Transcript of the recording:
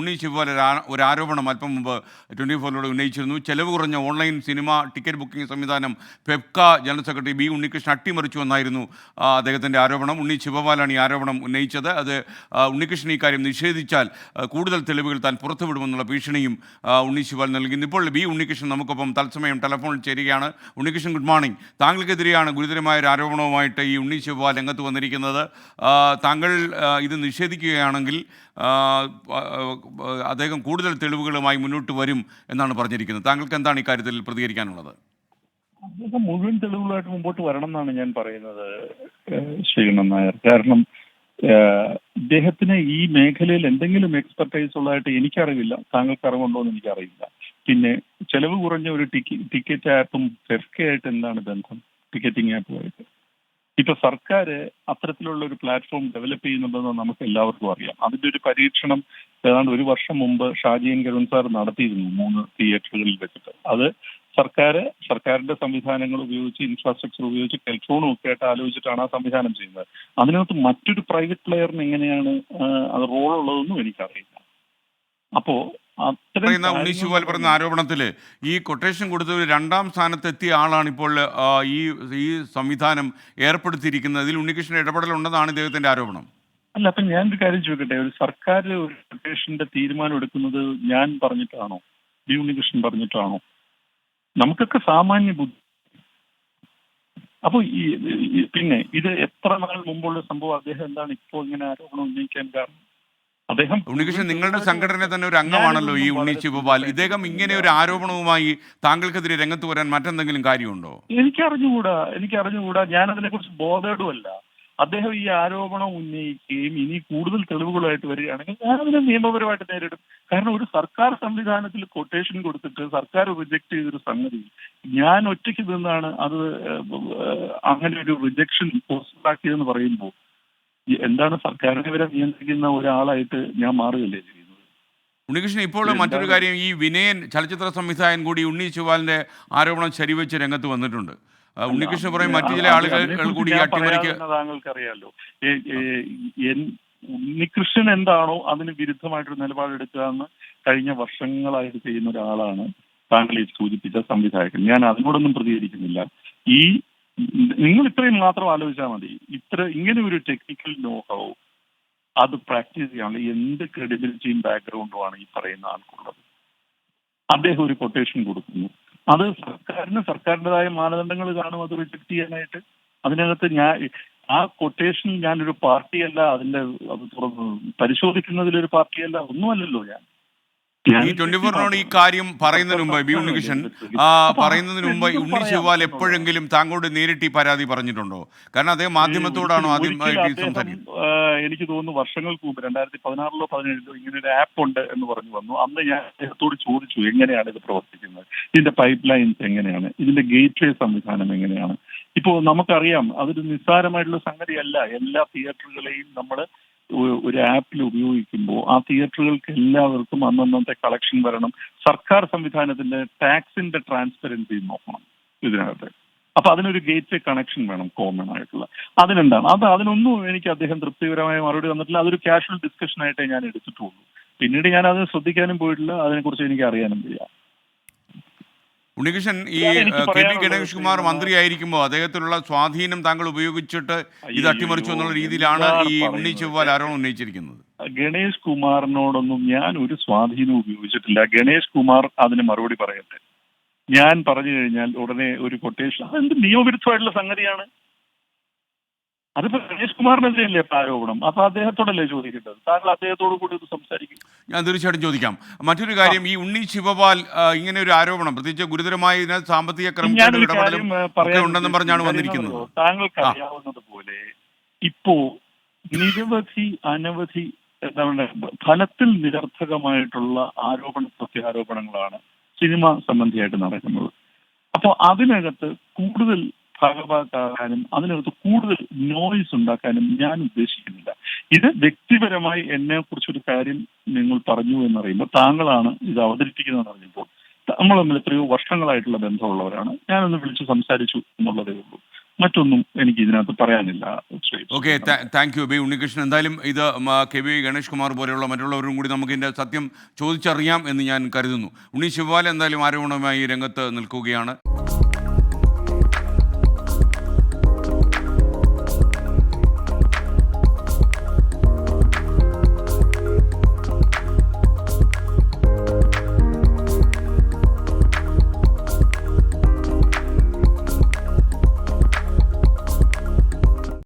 ഉണ്ണി പോലെ ഒരു ആരോപണം അല്പം മുമ്പ് ട്വന്റി ഫോറിലൂടെ ഉന്നയിച്ചിരുന്നു. ചെലവ് കുറഞ്ഞ ഓൺലൈൻ സിനിമ ടിക്കറ്റ് ബുക്കിംഗ് സംവിധാനം പെപ്ക ജനറൽ സെക്രട്ടറി ബി ഉണ്ണികൃഷ്ണൻ അട്ടിമറിച്ചു എന്നായിരുന്നു അദ്ദേഹത്തിന്റെ ആരോപണം. ഉണ്ണി ശിവപാലാണ് ഈ ആരോപണം ഉന്നയിച്ചത്. അത് ഉണ്ണികൃഷ്ണൻ ഈ കാര്യം നിഷേധിച്ചാൽ കൂടുതൽ തെളിവുകൾ താൻ പുറത്തുവിടുമെന്നുള്ള ഭീഷണിയും ഉണ്ണി ശിവാൽ നൽകുന്നു ഇപ്പോൾ ബി ഉണ്ണികൃഷ്ണൻ നമുക്കൊപ്പം തത്സമയം ടെലഫോണിൽ ചേരുകയാണ്. Unnikrishnan good morning. താങ്കൾക്കെതിരെയാണ് ഗുരുതരമായ ഒരു ആരോപണവുമായിട്ട് ഈ ഉണ്ണി ശിവപാൽ രംഗത്ത് വന്നിരിക്കുന്നത്. താങ്കൾ ഇത് നിഷേധിക്കുകയാണെങ്കിൽ അദ്ദേഹം കൂടുതൽ തെളിവുകളുമായി മുന്നോട്ട് വരും എന്നാണ് പറഞ്ഞിരിക്കുന്നത്. താങ്കൾക്ക് എന്താണ് ഇക്കാര്യത്തിൽ പ്രതികരിക്കാനുള്ളത്? അദ്ദേഹം മുഴുവൻ തെളിവുകളായിട്ട് മുമ്പോട്ട് വരണം എന്നാണ് ഞാൻ പറയുന്നത് ശ്രീകണ്ണൻ നായർ. കാരണം ഇദ്ദേഹത്തിന് ഈ മേഖലയിൽ എന്തെങ്കിലും എക്സ്പെർട്ടൈസ് ഉള്ളതായിട്ട് എനിക്കറിവില്ല. താങ്കൾക്ക് അറിവുണ്ടോ എന്ന് എനിക്കറിയില്ല. പിന്നെ ചെലവ് കുറഞ്ഞ ഒരു ടിക്കറ്റ് ആപ്പും ഫെഫ്കയായിട്ട് എന്താണ് ബന്ധം? ടിക്കറ്റിംഗ് ആപ്പുമായിട്ട് ഇപ്പൊ സർക്കാർ അത്തരത്തിലുള്ള ഒരു പ്ലാറ്റ്ഫോം ഡെവലപ്പ് ചെയ്യുന്നുണ്ടെന്ന് നമുക്ക് എല്ലാവർക്കും അറിയാം. അതിന്റെ ഒരു പരീക്ഷണം ഏതാണ്ട് ഒരു വർഷം മുമ്പ് ഷാജിയൻ കരുൺ സാർ നടത്തിയിരുന്നു മൂന്ന് തിയേറ്ററുകളിൽ വെച്ചിട്ട്. അത് സർക്കാർ സർക്കാരിന്റെ സംവിധാനങ്ങൾ ഉപയോഗിച്ച് ഇൻഫ്രാസ്ട്രക്ചർ ഉപയോഗിച്ച് ടെലിഫോണും ഒക്കെ ആയിട്ട് ആലോചിച്ചിട്ടാണ് ആ സംവിധാനം ചെയ്യുന്നത്. അതിനകത്ത് മറ്റൊരു പ്രൈവറ്റ് പ്ലെയറിന് എങ്ങനെയാണ് അത് റോൾ ഉള്ളതെന്നും എനിക്കറിയില്ല. അപ്പോ പറയുന്ന ഉണ്ണി ശിവപാൽ പറയുന്ന ആരോപണത്തിൽ ഈ കൊട്ടേഷൻ കൊടുത്തവർ രണ്ടാം സ്ഥാനത്തെത്തിയ ആളാണ് ഇപ്പോൾ ഈ ഈ സംവിധാനം ഏർപ്പെടുത്തിയിരിക്കുന്നത്. ഇതിൽ ഉണ്ണികൃഷ്ണൻ ഇടപെടൽ ഉണ്ടെന്നാണ് ഇദ്ദേഹത്തിന്റെ ആരോപണം. അല്ല അപ്പൊ ഞാൻ ഒരു കാര്യം ചോദിക്കട്ടെ? ഒരു സർക്കാർ ഒരു കൊട്ടേഷന്റെ തീരുമാനം എടുക്കുന്നത് ഞാൻ പറഞ്ഞിട്ടാണോ? ബി ഉണ്ണികൃഷ്ണൻ പറഞ്ഞിട്ടാണോ? നമുക്കൊക്കെ സാമാന്യ ബുദ്ധി. അപ്പൊ ഈ ഈ- പിന്നെ ഇത് എത്ര നാൾ മുമ്പുള്ള സംഭവം? അദ്ദേഹം എന്താണ് ഇപ്പോൾ ഇങ്ങനെ ആരോപണം ഉന്നയിക്കാൻ കാരണം? അദ്ദേഹം ഉണ്ണികൃഷ്ണൻ നിങ്ങളുടെ സംഘടന തന്നെ ഒരു അംഗമാണല്ലോ ഈ ഉണ്ണി ശിവപാൽ. ഇദ്ദേഹം ഇങ്ങനെ ഒരു ആരോപണവുമായി താങ്കൾക്കെതിരെ രംഗത്ത് വരാൻ മറ്റെന്തെങ്കിലും കാര്യമുണ്ടോ? എനിക്ക് അറിഞ്ഞുകൂടാ എനിക്ക് അറിഞ്ഞുകൂടാ ഞാൻ അതിനെ കുറിച്ച് ബോധേഡുമല്ല അദ്ദേഹം ഈ ആരോപണം ഉന്നയിക്കുകയും ഇനി കൂടുതൽ തെളിവുകളായിട്ട് വരികയാണെങ്കിൽ ഞാൻ അതിനെ നിയമപരമായിട്ട് നേരിടും. കാരണം ഒരു സർക്കാർ സംവിധാനത്തിൽ കൊട്ടേഷൻ കൊടുത്തിട്ട് സർക്കാർ റിജക്ട് ചെയ്തൊരു സംഗതി ഞാൻ ഒറ്റയ്ക്ക് നിന്നാണ് അത് അങ്ങനെ ഒരു റിജക്ഷൻ പോസിബിൾ ആക്കിയതെന്ന് പറയുമ്പോൾ എന്താണ് സർക്കാരിനെ വരെ നിയന്ത്രിക്കുന്ന ഒരാളായിട്ട് ഞാൻ മാറുകയല്ലേ ചെയ്യുന്നത്? ഉണ്ണികൃഷ്ണൻ ഇപ്പോൾ? മറ്റൊരു കാര്യം ഈ വിനയൻ ചലച്ചിത്ര സംവിധായകൻ കൂടി ഉണ്ണി ചുവാലിന്റെ ആരോപണം ശരിവെച്ച് രംഗത്ത് വന്നിട്ടുണ്ട്. ഉണ്ണികൃഷ്ണൻ പറയും മറ്റു ചില ആളുകൾ കൂടി അട്ടിമറിക്ക് താങ്കൾക്കറിയാലോ. ഉണ്ണികൃഷ്ണൻ എന്താണോ അതിന് വിരുദ്ധമായിട്ടൊരു നിലപാടെടുക്കുക എന്ന് കഴിഞ്ഞ വർഷങ്ങളായിട്ട് ചെയ്യുന്ന ഒരാളാണ് താങ്കൾ ഈ സൂചിപ്പിച്ച സംവിധായകൻ. ഞാൻ അതിനോടൊന്നും പ്രതികരിക്കുന്നില്ല. ഈ നിങ്ങൾ ഇത്രയും മാത്രം ആലോചിച്ചാൽ മതി. ഇത്ര ഇങ്ങനെ ഒരു ടെക്നിക്കൽ നോഹോ അത് പ്രാക്ടീസ് ചെയ്യാനുള്ള എന്ത് ക്രെഡിബിലിറ്റിയും ബാക്ക്ഗ്രൗണ്ടുമാണ് ഈ പറയുന്ന ആൾക്കുള്ളത്. അദ്ദേഹം ഒരു കൊട്ടേഷൻ കൊടുക്കുന്നു. അത് സർക്കാരിന് സർക്കാരിന്റെതായ മാനദണ്ഡങ്ങൾ കാണും അത് റിജക്ട് ചെയ്യാനായിട്ട്. അതിനകത്ത് ഞാൻ ആ കൊട്ടേഷൻ ഞാനൊരു പാർട്ടിയല്ല അതിന്റെ അത് പരിശോധിക്കുന്നതിലൊരു പാർട്ടിയല്ല ഒന്നുമല്ലല്ലോ ഞാൻ. ഈ ട്വന്റി ഫോറിനോട് ഈ കാര്യം പറയുന്നതിന് മുമ്പ് ബി ഉണ്ണികൃഷ്ണൻ പറയുന്നതിന് മുമ്പ് ഉണ്ണി ശിവാൽ എപ്പോഴെങ്കിലും താങ്കളോട് നേരിട്ട് ഈ പരാതി പറഞ്ഞിട്ടുണ്ടോ? കാരണം അദ്ദേഹം മാധ്യമത്തോടാണോ ആദ്യം ആദ്യമായിട്ട് സംസാരിക്കുന്നത്? എനിക്ക് തോന്നുന്നു വർഷങ്ങൾക്ക് മുമ്പ് രണ്ടായിരത്തി പതിനാറിലോ പതിനേഴിലോ ഇങ്ങനെ ഒരു ആപ്പ് ഉണ്ട് എന്ന് പറഞ്ഞു വന്നു. അന്ന് ഞാൻ അദ്ദേഹത്തോട് ചോദിച്ചു എങ്ങനെയാണ് ഇത് പ്രവർത്തിക്കുന്നത്? ഇതിന്റെ പൈപ്പ് ലൈൻസ് എങ്ങനെയാണ്? ഇതിന്റെ ഗേറ്റ് വേ സംവിധാനം എങ്ങനെയാണ്? ഇപ്പോ നമുക്കറിയാം അതൊരു നിസ്സാരമായിട്ടുള്ള സംഗതിയല്ല. എല്ലാ തിയേറ്ററുകളെയും നമ്മൾ ഒരു ആപ്പിൽ ഉപയോഗിക്കുമ്പോൾ ആ തിയേറ്ററുകൾക്ക് എല്ലാവർക്കും അന്നന്നത്തെ കളക്ഷൻ വരണം. സർക്കാർ സംവിധാനത്തിന്റെ ടാക്സിന്റെ ട്രാൻസ്പെറൻസി നോക്കണം ഇതിനകത്ത്. അപ്പൊ അതിനൊരു ഗേറ്റ് വേ കണക്ഷൻ വേണം കോമൺ ആയിട്ടുള്ള. അതിനെന്താണ്? അത് അതിനൊന്നും എനിക്ക് അദ്ദേഹം തൃപ്തികരമായ മറുപടി തന്നിട്ടില്ല. അതൊരു കാഷ്വൽ ഡിസ്കഷൻ ആയിട്ടേ ഞാൻ എടുത്തിട്ടുള്ളൂ. പിന്നീട് ഞാൻ അത് ശ്രദ്ധിക്കാനും പോയിട്ടില്ല. അതിനെക്കുറിച്ച് എനിക്ക് അറിയാനും വയ്യ. ഉണ്ണികൃഷ്ണൻ ഈ കെ പി ഗണേഷ് കുമാർ മന്ത്രിയായിരിക്കുമ്പോൾ അദ്ദേഹത്തിലുള്ള സ്വാധീനം താങ്കൾ ഉപയോഗിച്ചിട്ട് ഇത് അട്ടിമറിച്ചു എന്നുള്ള രീതിയിലാണ് ഈ ഉണ്ണി ചൊവ്വാൽ ആരോണം ആരോപണം ഉന്നയിച്ചിരിക്കുന്നത്. ഗണേഷ് കുമാറിനോടൊന്നും ഞാൻ ഒരു സ്വാധീനം ഉപയോഗിച്ചിട്ടില്ല. ഗണേഷ് കുമാർ അതിന് മറുപടി പറയട്ടെ. ഞാൻ പറഞ്ഞു കഴിഞ്ഞാൽ ഉടനെ ഒരു കൊട്ടേഷൻ അതെന്ത് നിയമവിരുദ്ധമായിട്ടുള്ള സംഗതിയാണ്? അതിപ്പോ ഗണേഷ് കുമാറിനെതിരെയല്ലേ ആരോപണം? അപ്പൊ അദ്ദേഹത്തോടല്ലേ ചോദിക്കേണ്ടത്? താങ്കൾ അദ്ദേഹത്തോട് കൂടി ഒന്ന് സംസാരിക്കും. ഞാൻ തീർച്ചയായിട്ടും ചോദിക്കാം മറ്റൊരു കാര്യം ഈ ഉണ്ണി ശിവപാൽ ഇങ്ങനെ ഒരു ആരോപണം പ്രത്യേകിച്ച് ഗുരുതരമായ ഇതിനകത്ത് സാമ്പത്തിക ക്രമക്കേട് ഇടപെടലും ഒക്കെ ഉണ്ടെന്നും പറഞ്ഞാണ് വന്നിരിക്കുന്നത്? താങ്കൾക്ക്. അറിയാവുന്നത് പോലെ ഇപ്പോ നിരവധി അനവധി എന്താണ് ഫലത്തിൽ നിരർത്ഥകമായിട്ടുള്ള ആരോപണ പ്രത്യാരോപണങ്ങളാണ് സിനിമ സംബന്ധിയായിട്ട് നടക്കുന്നത് അപ്പോൾ അതിനകത്ത് കൂടുതൽ ഭാഗഭാക്കാകാനും അതിനകത്ത് കൂടുതൽ നോയ്സ് ഉണ്ടാക്കാനും ഞാൻ ഉദ്ദേശിക്കുന്നില്ല ഇത് വ്യക്തിപരമായി എന്നെ കുറിച്ചൊരു കാര്യം നിങ്ങൾ പറഞ്ഞു എന്നറിയുമ്പോൾ താങ്കളാണ് ഇത് അവതരിപ്പിക്കുന്നതെന്ന് അറിഞ്ഞപ്പോൾ നമ്മൾ തമ്മിൽ എത്രയോ വർഷങ്ങളായിട്ടുള്ള ബന്ധമുള്ളവരാണ്. ഞാനൊന്ന് വിളിച്ച് സംസാരിച്ചു എന്നുള്ളതേ ഉള്ളൂ. മറ്റൊന്നും എനിക്ക് ഇതിനകത്ത് പറയാനില്ല. Okay thank you B Unnikrishnan. എന്തായാലും ഇത് കെ. വി. ഗണേഷ് കുമാർ പോലെയുള്ള മറ്റുള്ളവരും കൂടി നമുക്ക് ഇതിന്റെ സത്യം ചോദിച്ചറിയാം എന്ന് ഞാൻ കരുതുന്നു. ഉണ്ണി ശിവപാൽ എന്തായാലും ആരോപണവുമായി രംഗത്ത് നിൽക്കുകയാണ്.